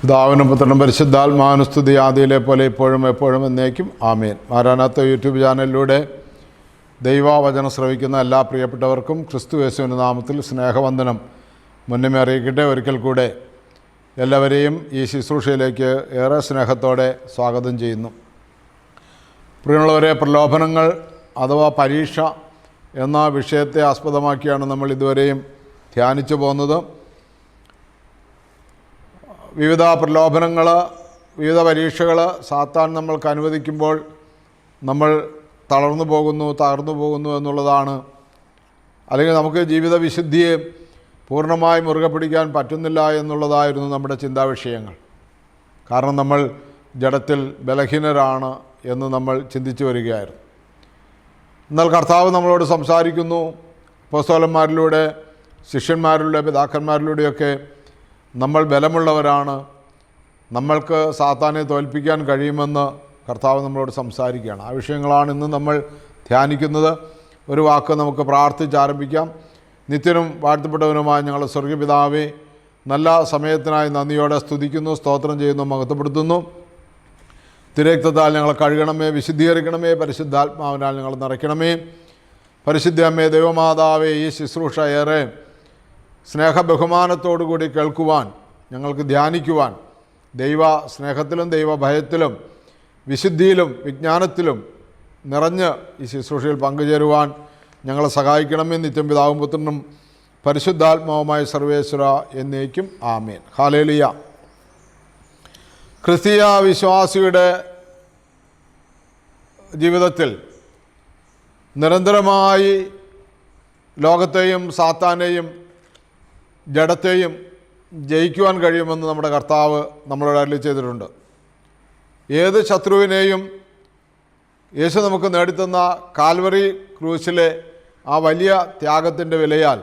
പിതാവിനും പുത്രനും പരിശുദ്ധാത്മാനുസ്തുതി ആദിയിലെ പോലെ ഇപ്പോഴും എപ്പോഴും എന്നേക്കും. ആമേൻ. മാരാനാത്ത യൂട്യൂബ് ചാനലിലൂടെ ദൈവവചനം ശ്രവിക്കുന്ന എല്ലാ പ്രിയപ്പെട്ടവർക്കും ക്രിസ്തു യേശുവിന്റെ നാമത്തിൽ സ്നേഹവന്ദനം. മുന്നമേ അറിയിക്കട്ടെ. ഒരിക്കൽ കൂടെ എല്ലാവരെയും ഈ ശുശ്രൂഷയിലേക്ക് ഏറെ സ്നേഹത്തോടെ സ്വാഗതം ചെയ്യുന്നു. പ്രിയമുള്ളവരെ പ്രലോഭനങ്ങൾ അഥവാ പരീക്ഷ എന്ന വിഷയത്തെ ആസ്പദമാക്കിയാണ് നമ്മൾ ഇതുവരെയും ധ്യാനിച്ചു പോകുന്നത്. വിവിധ പ്രലോഭനങ്ങൾ വിവിധ പരീക്ഷകൾ സാത്താൻ നമ്മൾക്ക് അനുവദിക്കുമ്പോൾ നമ്മൾ തളർന്നു പോകുന്നു തകർന്നു പോകുന്നു എന്നുള്ളതാണ്. അല്ലെങ്കിൽ നമുക്ക് ജീവിത വിശുദ്ധിയെ പൂർണമായി മുറുകെ പിടിക്കാൻ പറ്റുന്നില്ല എന്നുള്ളതായിരുന്നു നമ്മുടെ ചിന്താ വിഷയങ്ങൾ. കാരണം നമ്മൾ ജഡത്തിൽ ബലഹീനരാണ് എന്ന് നമ്മൾ ചിന്തിച്ചു വരികയായിരുന്നു. എന്നാൽ കർത്താവ് നമ്മളോട് സംസാരിക്കുന്നു. പുസ്തകന്മാരിലൂടെ ശിഷ്യന്മാരിലൂടെ പിതാക്കന്മാരിലൂടെയൊക്കെ നമ്മൾ ബലമുള്ളവരാണ്. നമ്മൾക്ക് സാത്താനെ തോൽപ്പിക്കാൻ കഴിയുമെന്ന് കർത്താവ് നമ്മളോട് സംസാരിക്കുകയാണ്. ആ വിഷയങ്ങളാണ് ഇന്ന് നമ്മൾ ധ്യാനിക്കുന്നത്. ഒരു വാക്ക് നമുക്ക് പ്രാർത്ഥിച്ച് ആരംഭിക്കാം. നിത്യനും വാഴ്ത്തപ്പെട്ടവനുമായ ഞങ്ങളുടെ സ്വർഗപിതാവേ നല്ല സമയത്തിനായി നന്ദിയോടെ സ്തുതിക്കുന്നു സ്തോത്രം ചെയ്യുന്നു മഹത്വപ്പെടുത്തുന്നു. തിരക്തത്താൽ ഞങ്ങളെ കഴുകണമേ വിശുദ്ധീകരിക്കണമേ പരിശുദ്ധാത്മാവിനാൽ ഞങ്ങൾ നിറയ്ക്കണമേ. പരിശുദ്ധ അമ്മേ ദൈവമാതാവേ ഈ ശുശ്രൂഷ ഏറെ സ്നേഹ കൂടി കേൾക്കുവാൻ ഞങ്ങൾക്ക് ധ്യാനിക്കുവാൻ ദൈവ സ്നേഹത്തിലും ദൈവഭയത്തിലും വിശുദ്ധിയിലും വിജ്ഞാനത്തിലും നിറഞ്ഞ് ഈ ശുശ്രൂഷയിൽ പങ്കുചേരുവാൻ ഞങ്ങളെ സഹായിക്കണമെന്ന് നിത്യം പിതാവും പുത്രനും പരിശുദ്ധാത്മാവുമായ സർവേശ്വര എന്നേക്കും ആമേൻ. ഹാലേലിയ. ക്രിസ്തീയ വിശ്വാസിയുടെ ജീവിതത്തിൽ നിരന്തരമായി ലോകത്തെയും സാത്താനെയും ജഡത്തെയും ജയിക്കുവാൻ കഴിയുമെന്ന് നമ്മുടെ കർത്താവ് നമ്മളോട് അരളി ചെയ്തിട്ടുണ്ട്. ഏത് ശത്രുവിനെയും യേശു നമുക്ക് നേടിത്തന്ന കാൽവറി ക്രൂശിലെ ആ വലിയ ത്യാഗത്തിന്റെ വിലയാൽ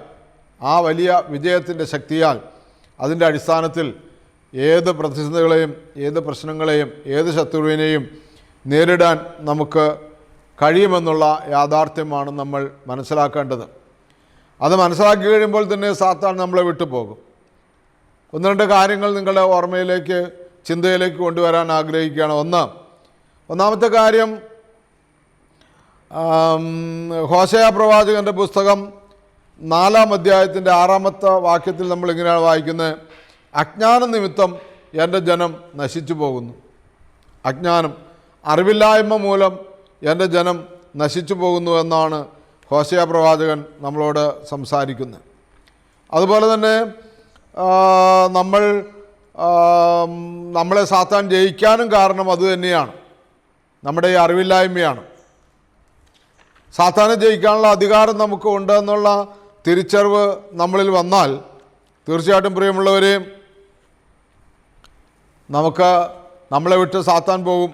ആ വലിയ വിജയത്തിന്റെ ശക്തിയാൽ അതിന്റെ അടിസ്ഥാനത്തിൽ ഏത് പ്രതിസന്ധികളെയും ഏത് പ്രശ്നങ്ങളെയും ഏത് ശത്രുവിനെയും നേരിടാൻ നമുക്ക് കഴിയുമെന്നുള്ള യാഥാർത്ഥ്യമാണ് നമ്മൾ മനസ്സിലാക്കേണ്ടത്. അത് മനസ്സിലാക്കി കഴിയുമ്പോൾ തന്നെ സാത്താൻ നമ്മളെ വിട്ടുപോകും. ഒന്ന് രണ്ട് കാര്യങ്ങൾ നിങ്ങളുടെ ഓർമ്മയിലേക്ക് ചിന്തയിലേക്ക് കൊണ്ടുവരാൻ ആഗ്രഹിക്കുകയാണ്. ഒന്ന് ഒന്നാമത്തെ കാര്യം ഹോസയ പ്രവാചകന്റെ പുസ്തകം നാലാം അധ്യായത്തിന്റെ ആറാമത്തെ വാക്യത്തിൽ നമ്മൾ ഇങ്ങനെയാണ് വായിക്കുന്നത്. അജ്ഞാന നിമിത്തം എന്റെ ജനം നശിച്ചു പോകുന്നു. അജ്ഞാനം അറിവില്ലായ്മ മൂലം എന്റെ ജനം നശിച്ചു പോകുന്നു എന്നാണ് ഹോശയ പ്രവാചകൻ നമ്മളോട് സംസാരിക്കുന്നത് അതുപോലെ തന്നെ നമ്മൾ നമ്മളെ സാത്താൻ ജയിക്കാനും കാരണം അതുതന്നെയാണ് നമ്മുടെ ഈ അറിവില്ലായ്മയാണ്. സാത്താനെ ജയിക്കാനുള്ള അധികാരം നമുക്ക് ഉണ്ട് എന്നുള്ള തിരിച്ചറിവ് നമ്മളിൽ വന്നാൽ തീർച്ചയായിട്ടും പ്രിയമുള്ളവരെ നമുക്ക് നമ്മളെ വിട്ട് സാത്താൻ പോകും.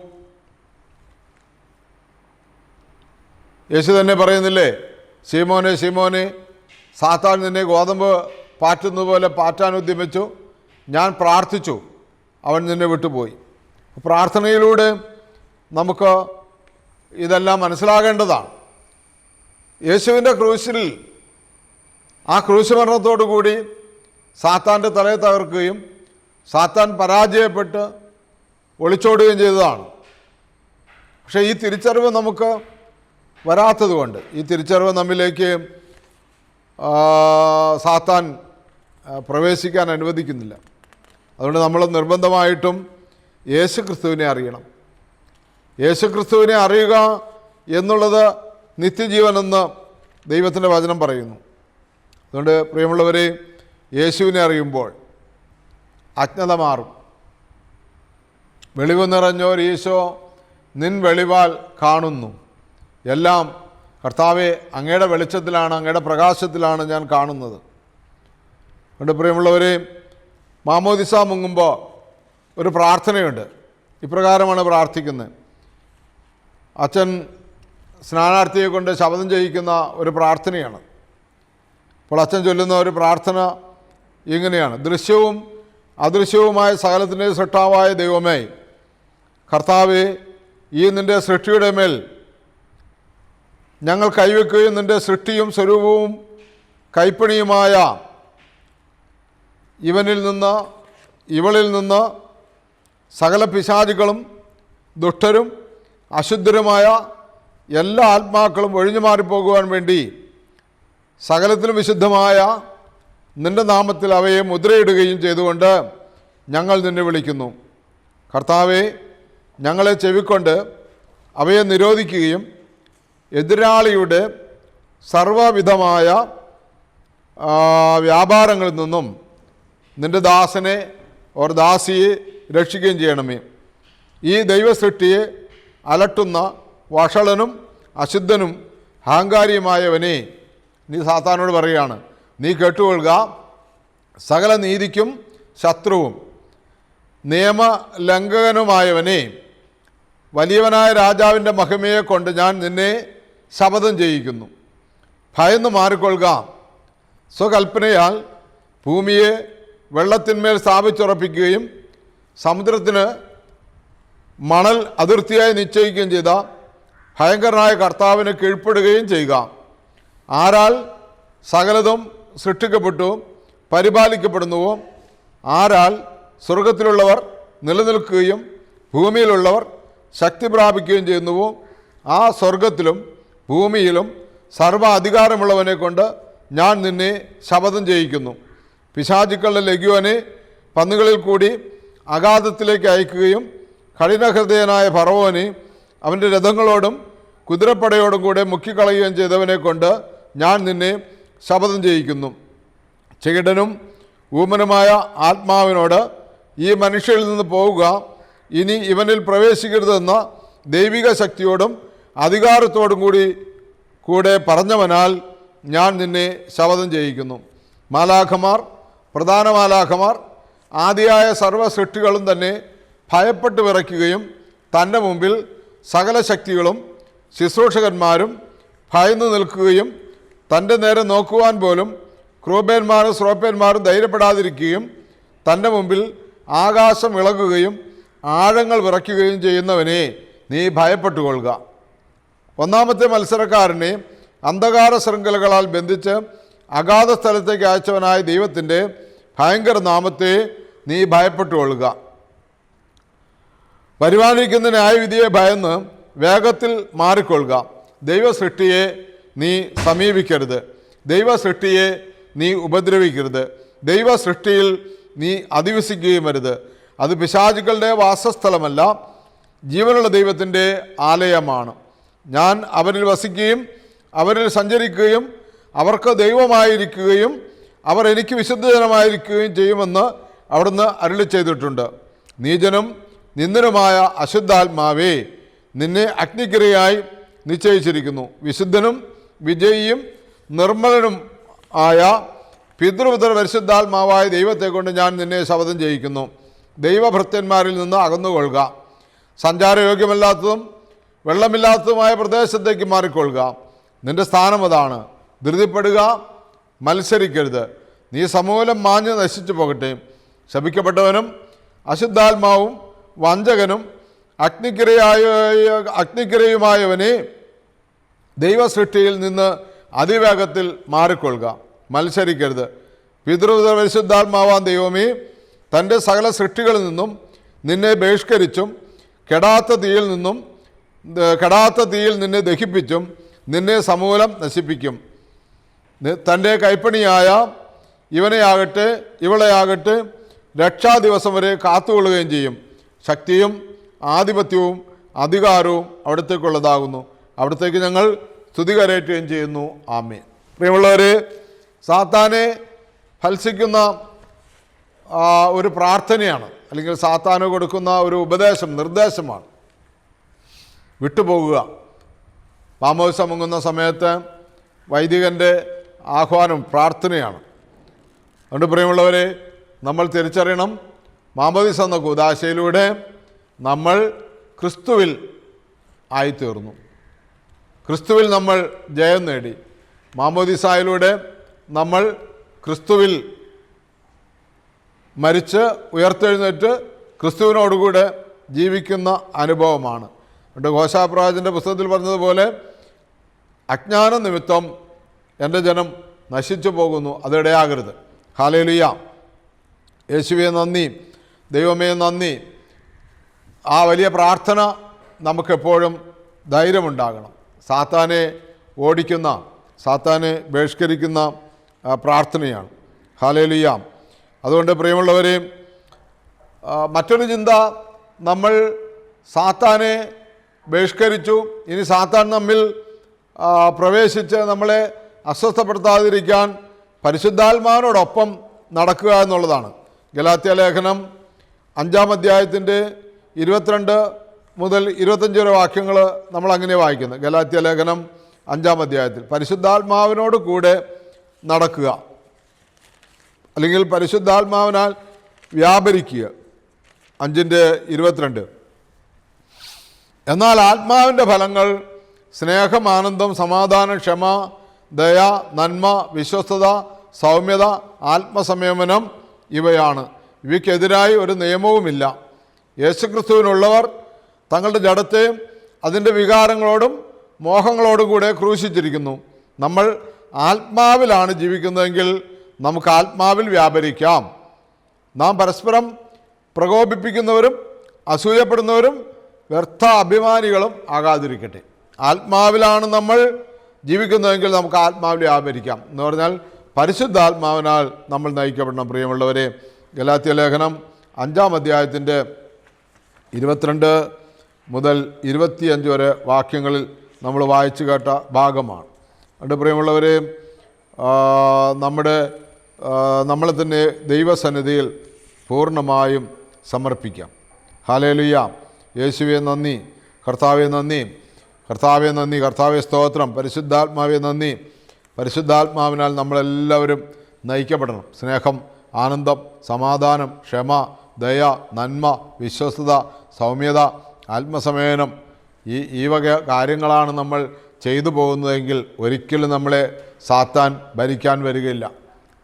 യേശു തന്നെ പറയുന്നില്ലേ സീമോനെ സീമോനെ സാത്താൻ നിന്നെ ഗോതമ്പ് പാറ്റുന്നതുപോലെ പാറ്റാൻ ഉദ്യമിച്ചു. ഞാൻ പ്രാർത്ഥിച്ചു അവൻ നിന്നെ വിട്ടുപോയി. പ്രാർത്ഥനയിലൂടെ നമുക്ക് ഇതെല്ലാം മനസ്സിലാകേണ്ടതാണ്. യേശുവിന്റെ ക്രൂശിൽ ആ ക്രൂശ് മരണത്തോടു കൂടി സാത്താന്റെ തലയെ തകർക്കുകയും സാത്താൻ പരാജയപ്പെട്ട് ഒളിച്ചോടുകയും ചെയ്തതാണ്. പക്ഷേ ഈ തിരിച്ചറിവ് നമുക്ക് വരാത്തത് കൊണ്ട് ഈ തിരിച്ചറിവ് നമ്മിലേക്ക് സാത്താൻ പ്രവേശിക്കാൻ അനുവദിക്കുന്നില്ല. അതുകൊണ്ട് നമ്മൾ നിർബന്ധമായിട്ടും യേശു ക്രിസ്തുവിനെ അറിയണം. യേശു ക്രിസ്തുവിനെ അറിയുക എന്നുള്ളത് നിത്യജീവനെന്ന് ദൈവത്തിന്റെ വചനം പറയുന്നു. അതുകൊണ്ട് പ്രിയമുള്ളവരെ യേശുവിനെ അറിയുമ്പോൾ അജ്ഞത മാറും. വെളിവ് നിറഞ്ഞോർ ഈശോ നിൻ വെളിവാൽ കാണുന്നു. എല്ലാം കർത്താവെ അങ്ങയുടെ വെളിച്ചത്തിലാണ് അങ്ങയുടെ പ്രകാശത്തിലാണ് ഞാൻ കാണുന്നത്. അതുകൊണ്ട് പ്രിയമുള്ളവരെ മാമോദിസ മുങ്ങുമ്പോൾ ഒരു പ്രാർത്ഥനയുണ്ട്. ഇപ്രകാരമാണ് പ്രാർത്ഥിക്കുന്നത്. അച്ഛൻ സ്നാനാർത്ഥിയെ കൊണ്ട് ശബ്ദം ചെയ്യിക്കുന്ന ഒരു പ്രാർത്ഥനയാണ്. അപ്പോൾ അച്ഛൻ ചൊല്ലുന്ന ഒരു പ്രാർത്ഥന ഇങ്ങനെയാണ്. ദൃശ്യവും അദൃശ്യവുമായ സകലത്തിന്റെ സൃഷ്ടാവായ ദൈവമേ കർത്താവെ ഈ നിന്റെ സൃഷ്ടിയുടെ മേൽ ഞങ്ങൾ കൈവയ്ക്കുകയും നിന്റെ സൃഷ്ടിയും സ്വരൂപവും കൈപ്പണിയുമായ ഇവനിൽ നിന്ന് ഇവളിൽ നിന്ന് സകല പിശാചികളും ദുഷ്ടരും അശുദ്ധരുമായ എല്ലാ ആത്മാക്കളും ഒഴിഞ്ഞു മാറിപ്പോകുവാൻ വേണ്ടി സകലത്തിലും വിശുദ്ധമായ നിന്റെ നാമത്തിൽ അവയെ മുദ്രയിടുകയും ചെയ്തുകൊണ്ട് ഞങ്ങൾ നിന്നെ വിളിക്കുന്നു. കർത്താവെ ഞങ്ങളെ ചെവിക്കൊണ്ട് അവയെ നിരോധിക്കുകയും എതിരാളിയുടെ സർവവിധമായ വ്യാപാരങ്ങളിൽ നിന്നും നിന്റെ ദാസനെ ഓർ ദാസിയെ രക്ഷിക്കുകയും ചെയ്യണമേ. ഈ ദൈവസൃഷ്ടിയെ അലട്ടുന്ന വഷളനും അശുദ്ധനും അഹങ്കാരിയുമായവനെ നീ സാത്താനോട് പറയുകയാണ്. നീ കേട്ടുകൊള്ളുക സകല നീതിക്കും ശത്രുവും നിയമലംഘകനുമായവനെ വലിയവനായ രാജാവിന്റെ മഹിമയെ കൊണ്ട് ഞാൻ നിന്നെ ശപഥം ചെയ്യിക്കുന്നു. ഭയന്ന് മാറിക്കൊള്ളുക. സ്വകൽപ്പനയാൽ ഭൂമിയെ വെള്ളത്തിന്മേൽ സ്ഥാപിച്ചുറപ്പിക്കുകയും സമുദ്രത്തിന് മണൽ അതിർത്തിയായി നിശ്ചയിക്കുകയും ചെയ്ത ഭയങ്കരനായ കർത്താവിന് കീഴ്പ്പെടുകയും ചെയ്യുക. ആരാൽ സകലതും സൃഷ്ടിക്കപ്പെട്ടു പരിപാലിക്കപ്പെടുന്നുവോ ആരാൽ സ്വർഗത്തിലുള്ളവർ നിലനിൽക്കുകയും ഭൂമിയിലുള്ളവർ ശക്തി പ്രാപിക്കുകയും ചെയ്യുന്നുവോ ആ സ്വർഗത്തിലും ഭൂമിയിലും സർവ അധികാരമുള്ളവനെ കൊണ്ട് ഞാൻ നിന്നെ ശപഥം ചെയ്യിക്കുന്നു. പിശാചുക്കളുടെ ലഘുവനെ പന്നുകളിൽ കൂടി അഗാധത്തിലേക്ക് അയക്കുകയും കഠിനഹൃദയനായ ഫറവോനെ അവന്റെ രഥങ്ങളോടും കുതിരപ്പടയോടും കൂടെ മുക്കിക്കളയുകയും ചെയ്തവനെ കൊണ്ട് ഞാൻ നിന്നെ ശപഥം ചെയ്യിക്കുന്നു. ചേടനും ഊമനുമായ ആത്മാവിനോട് ഈ മനുഷ്യരിൽ നിന്ന് പോവുക ഇനി ഇവനിൽ പ്രവേശിക്കരുതെന്ന ദൈവിക ശക്തിയോടും അധികാരത്തോടും കൂടി കൂടെ പറഞ്ഞവനാൽ ഞാൻ നിന്നെ ശപഥം ചെയ്യിക്കുന്നു. മാലാഖമാർ പ്രധാന മാലാഖമാർ ആദിയായ സർവ സൃഷ്ടികളും തന്നെ ഭയപ്പെട്ട് വിറയ്ക്കുകയും തന്റെ മുമ്പിൽ സകല ശക്തികളും ശുശ്രൂഷകന്മാരും ഭയന്നു നിൽക്കുകയും തന്റെ നേരെ നോക്കുവാൻ പോലും ക്രൂപേന്മാരും സ്രോപ്പേന്മാരും ധൈര്യപ്പെടാതിരിക്കുകയും തന്റെ മുമ്പിൽ ആകാശം ഇളകുകയും ആഴങ്ങൾ വിറയ്ക്കുകയും ചെയ്യുന്നവനെ നീ ഭയപ്പെട്ടുകൊള്ളുക. ഒന്നാമത്തെ മത്സരക്കാരനെ അന്ധകാര ശൃംഖലകളാൽ ബന്ധിച്ച് അഗാധ സ്ഥലത്തേക്ക് അയച്ചവനായ ദൈവത്തിന്റെ ഭയങ്കര നാമത്തെ നീ ഭയപ്പെട്ടുകൊള്ളുക. വരുവാനിരിക്കുന്ന ന്യായവിധിയെ ഭയന്ന് വേഗത്തിൽ മാറിക്കൊള്ളുക. ദൈവ സൃഷ്ടിയെ നീ സമീപിക്കരുത്. ദൈവ സൃഷ്ടിയെ നീ ഉപദ്രവിക്കരുത്. ദൈവ സൃഷ്ടിയിൽ നീ അധിവസിക്കുകയും വരുത് അത് പിശാചുക്കളുടെ വാസസ്ഥലമല്ല ജീവനുള്ള ദൈവത്തിന്റെ ആലയമാണ്. ഞാൻ അവരിൽ വസിക്കുകയും അവരിൽ സഞ്ചരിക്കുകയും അവർക്ക് ദൈവമായിരിക്കുകയും അവർ എനിക്ക് വിശുദ്ധജനമായിരിക്കുകയും ചെയ്യുമെന്ന് അവിടുന്ന് അരുളി ചെയ്തിട്ടുണ്ട്. നീചനും നിന്ദനുമായ അശുദ്ധാത്മാവേ നിന്നെ അഗ്നിക്കിരയായി നിശ്ചയിച്ചിരിക്കുന്നു. വിശുദ്ധനും വിജയിയും നിർമ്മലനും ആയ പിതൃപുത്ര പരിശുദ്ധാത്മാവായ ദൈവത്തെ കൊണ്ട് ഞാൻ നിന്നെ ശപഥം ചെയ്യിക്കുന്നു. ദൈവഭൃത്യന്മാരിൽ നിന്ന് അകന്നുകൊള്ളുക. സഞ്ചാരയോഗ്യമല്ലാത്തതും വെള്ളമില്ലാത്തതുമായ പ്രദേശത്തേക്ക് മാറിക്കൊള്ളുക. നിന്റെ സ്ഥാനം അതാണ്. ധൃതിപ്പെടുക മത്സരിക്കരുത്. നീ സമൂലം മാഞ്ഞ് നശിച്ചു പോകട്ടെ. ശപിക്കപ്പെട്ടവനും അശുദ്ധാത്മാവും വഞ്ചകനും അഗ്നിക്കിരയായ അഗ്നിക്കിരയുമായവനെ ദൈവസൃഷ്ടിയിൽ നിന്ന് അതിവേഗത്തിൽ മാറിക്കൊള്ളുക. മത്സരിക്കരുത്. പിതൃവിധ പരിശുദ്ധാത്മാവാൻ ദൈവമേ തന്റെ സകല സൃഷ്ടികളിൽ നിന്നും നിന്നെ ബഹിഷ്കരിച്ചും കെടാത്ത തീയിൽ നിന്നും കെടാത്ത തീയിൽ നിന്നെ ദഹിപ്പിച്ചും നിന്നെ സമൂലം നശിപ്പിക്കും. തന്റെ കൈപ്പണിയായ ഇവനെയാകട്ടെ ഇവളെയാകട്ടെ രക്ഷാദിവസം വരെ കാത്തുകൊള്ളുകയും ചെയ്യും. ശക്തിയും ആധിപത്യവും അധികാരവും അവിടത്തേക്കുള്ളതാകുന്നു. അവിടത്തേക്ക് ഞങ്ങൾ സ്തുതി കരയറ്റുകയും ചെയ്യുന്നു. ആമേ പ്രിയമുള്ളവരെ സാത്താനെ ഫത്സിക്കുന്ന ഒരു പ്രാർത്ഥനയാണ് അല്ലെങ്കിൽ സാത്താന് കൊടുക്കുന്ന ഒരു ഉപദേശം നിർദ്ദേശമാണ്. വിട്ടുപോകുക. മാമോദിസ മുങ്ങുന്ന സമയത്ത് വൈദികന്റെ ആഹ്വാനം പ്രാർത്ഥനയാണ്. അതുകൊണ്ട് പ്രിയമുള്ളവരെ നമ്മൾ തിരിച്ചറിയണം. മാമോദിസ എന്ന കൂതാശയിലൂടെ നമ്മൾ ക്രിസ്തുവിൽ ആയിത്തീർന്നു. ക്രിസ്തുവിൽ നമ്മൾ ജയം നേടി. മാമോദിസായിലൂടെ നമ്മൾ ക്രിസ്തുവിൽ മരിച്ച് ഉയർത്തെഴുന്നേറ്റ് ക്രിസ്തുവിനോടുകൂടെ ജീവിക്കുന്ന അനുഭവമാണ്. അതുകൊണ്ട് ഘോഷാപ്രാജന്റെ പുസ്തകത്തിൽ പറഞ്ഞതുപോലെ അജ്ഞാന നിമിത്തം എന്റെ ജനം നശിച്ചു പോകുന്നു അതിടയാകരുത് ഹാലേലുയ യേശുവെ നന്ദി. ദൈവമേ നന്ദി. ആ വലിയ പ്രാർത്ഥന നമുക്കെപ്പോഴും ധൈര്യമുണ്ടാകണം. സാത്താനെ ഓടിക്കുന്ന സാത്താനെ ബഹിഷ്കരിക്കുന്ന പ്രാർത്ഥനയാണ്. ഹാലേലുയാം അതുകൊണ്ട് പ്രിയമുള്ളവരെ മറ്റൊരു ചിന്ത നമ്മൾ സാത്താനെ ബഹിഷ്കരിച്ചു. ഇനി സാത്താൻ നമ്മിൽ പ്രവേശിച്ച് നമ്മളെ അസ്വസ്ഥപ്പെടുത്താതിരിക്കാൻ പരിശുദ്ധാത്മാവിനോടൊപ്പം നടക്കുക എന്നുള്ളതാണ്. ഗലാത്യ ലേഖനം അഞ്ചാം അധ്യായത്തിന്റെ ഇരുപത്തിരണ്ട് മുതൽ ഇരുപത്തഞ്ച് വരെ വാക്യങ്ങൾ നമ്മൾ അങ്ങനെ വായിക്കുന്നത് ഗലാത്യ ലേഖനം അഞ്ചാം അധ്യായത്തിൽ. പരിശുദ്ധാത്മാവിനോട് കൂടെ നടക്കുക. അല്ലെങ്കിൽ പരിശുദ്ധാത്മാവിനാൽ വ്യാപരിക്കുക. അഞ്ചിന്റെ ഇരുപത്തിരണ്ട്. എന്നാൽ ആത്മാവിന്റെ ഫലങ്ങൾ സ്നേഹം ആനന്ദം സമാധാനം ക്ഷമ ദയ നന്മ വിശ്വസ്തത സൗമ്യത ആത്മസംയമനം ഇവയാണ്. ഇവയ്ക്കെതിരായി ഒരു നിയമവുമില്ല. യേശുക്രിസ്തുവിനുള്ളവർ തങ്ങളുടെ ജഡത്തെയും അതിന്റെ വികാരങ്ങളോടും മോഹങ്ങളോടും കൂടെ ക്രൂശിച്ചിരിക്കുന്നു. നമ്മൾ ആത്മാവിലാണ് ജീവിക്കുന്നതെങ്കിൽ നമുക്ക് ആത്മാവിൽ വ്യാപരിക്കാം. നാം പരസ്പരം പ്രകോപിപ്പിക്കുന്നവരും അസൂയപ്പെടുന്നവരും വ്യർത്ഥ അഭിമാനികളും ആകാതിരിക്കട്ടെ. ആത്മാവിലാണ് നമ്മൾ ജീവിക്കുന്നതെങ്കിൽ നമുക്ക് ആത്മാവിലെ ആഭരിക്കാം എന്ന് പറഞ്ഞാൽ പരിശുദ്ധാത്മാവിനാൽ നമ്മൾ നയിക്കപ്പെടണം. പ്രിയമുള്ളവരെ ഗലാത്യ ലേഖനം അഞ്ചാം അധ്യായത്തിന്റെ ഇരുപത്തിരണ്ട് മുതൽ ഇരുപത്തിയഞ്ച് വരെ വാക്യങ്ങളിൽ നമ്മൾ വായിച്ചു കേട്ട ഭാഗമാണ്. അതുകൊണ്ട് പ്രിയമുള്ളവരെ നമ്മുടെ നമ്മളെ തന്നെ ദൈവസന്നിധിയിൽ പൂർണമായും സമർപ്പിക്കാം. ഹാലേലുയ്യ യേശുവെ നന്ദി. കർത്താവെ നന്ദി. കർത്താവെ നന്ദി. കർത്താവെ സ്തോത്രം. പരിശുദ്ധാത്മാവെ നന്ദി. പരിശുദ്ധാത്മാവിനാൽ നമ്മളെല്ലാവരും നയിക്കപ്പെടണം. സ്നേഹം ആനന്ദം സമാധാനം ക്ഷമ ദയ നന്മ വിശ്വസ്തത സൗമ്യത ആത്മസമേനം ഈ ഈ വക കാര്യങ്ങളാണ് നമ്മൾ ചെയ്തു പോകുന്നതെങ്കിൽ ഒരിക്കലും നമ്മളെ സാത്താൻ ഭരിക്കാൻ വരികയില്ല.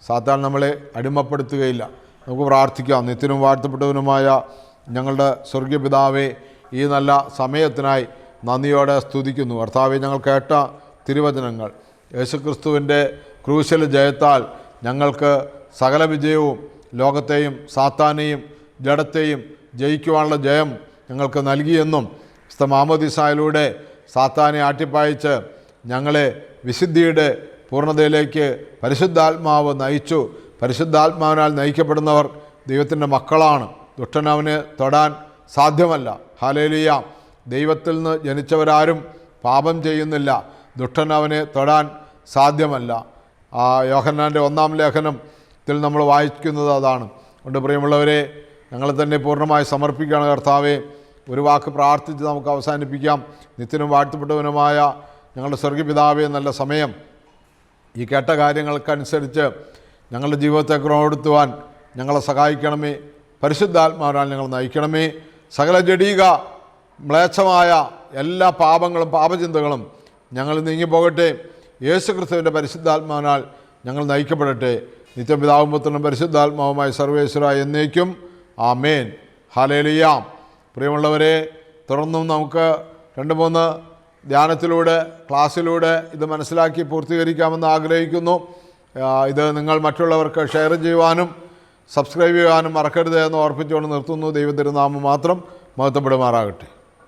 സാത്താൻ നമ്മളെ അടിമപ്പെടുത്തുകയില്ല. നമുക്ക് പ്രാർത്ഥിക്കാം. നിത്യനും വാഴ്ത്തപ്പെട്ടവനുമായ ഞങ്ങളുടെ സ്വർഗീയ പിതാവേ ഈ നല്ല സമയത്തിനായി നന്ദിയോടെ സ്തുതിക്കുന്നു. കർത്താവെ ഞങ്ങൾ കേട്ട തിരുവചനങ്ങൾ യേശുക്രിസ്തുവിന്റെ ക്രൂശൽ ജയത്താൽ ഞങ്ങൾക്ക് സകല വിജയവും ലോകത്തെയും സാത്താനെയും ജഡത്തെയും ജയിക്കുവാനുള്ള ജയം ഞങ്ങൾക്ക് നൽകിയെന്നും വിശുദ്ധ മാമോദിസായിലൂടെ സാത്താനെ ആട്ടിപ്പായിച്ച് ഞങ്ങളെ വിശുദ്ധിയുടെ പൂർണതയിലേക്ക് പരിശുദ്ധാത്മാവ് നയിച്ചു. പരിശുദ്ധാത്മാവിനാൽ നയിക്കപ്പെടുന്നവർ ദൈവത്തിന്റെ മക്കളാണ്. ദുഷ്ടനവനെ തൊടാൻ സാധ്യമല്ല. ഹാലേലിയ ദൈവത്തിൽ നിന്ന് ജനിച്ചവരാരും പാപം ചെയ്യുന്നില്ല. ദുഷ്ടനവനെ തൊടാൻ സാധ്യമല്ല. ആ യോഹന്നാന്റെ ഒന്നാം ലേഖനത്തിൽ നമ്മൾ വായിക്കുന്നത് അതാണ്. അതുകൊണ്ട് പ്രിയമുള്ളവരെ ഞങ്ങളെ തന്നെ പൂർണമായി സമർപ്പിക്കുകയാണ് കർത്താവെ. ഒരു വാക്ക് പ്രാർത്ഥിച്ച് നമുക്ക് അവസാനിപ്പിക്കാം. നിത്യനും വാഴ്ത്തപ്പെട്ടവനുമായ ഞങ്ങളുടെ സ്വർഗപിതാവെ നല്ല സമയം. ഈ കേട്ട കാര്യങ്ങൾക്കനുസരിച്ച് ഞങ്ങളുടെ ജീവിതത്തെ ക്രമപ്പെടുത്തുവാൻ ഞങ്ങളെ സഹായിക്കണമേ. പരിശുദ്ധാത്മാവിനാൽ ഞങ്ങൾ നയിക്കണമേ. സകല ജഡീക മ്ലേച്ഛമായ എല്ലാ പാപങ്ങളും പാപചിന്തകളും ഞങ്ങൾ നീങ്ങിപ്പോകട്ടെ. യേശു ക്രിസ്തുവിന്റെ പരിശുദ്ധാത്മാവിനാൽ ഞങ്ങൾ നയിക്കപ്പെടട്ടെ. നിത്യപിതാവും പുത്രനും പരിശുദ്ധാത്മാവുമായി സർവേശ്വര എന്നേക്കും. ആ മേൻ ഹാലേലിയാം പ്രിയമുള്ളവരെ തുടർന്നും നമുക്ക് രണ്ട് മൂന്ന് ധ്യാനത്തിലൂടെ ക്ലാസ്സിലൂടെ ഇത് മനസ്സിലാക്കി പൂർത്തീകരിക്കാമെന്ന് ആഗ്രഹിക്കുന്നു. ഇത് നിങ്ങൾ മറ്റുള്ളവർക്ക് ഷെയർ ചെയ്യുവാനും സബ്സ്ക്രൈബ് ചെയ്യാനും മറക്കരുത് എന്ന് ഓർപ്പിച്ചുകൊണ്ട് നിർത്തുന്നു ദൈവത്തിരുനാമം മാത്രം മഹത്വപ്പെടുമാറാകട്ടെ.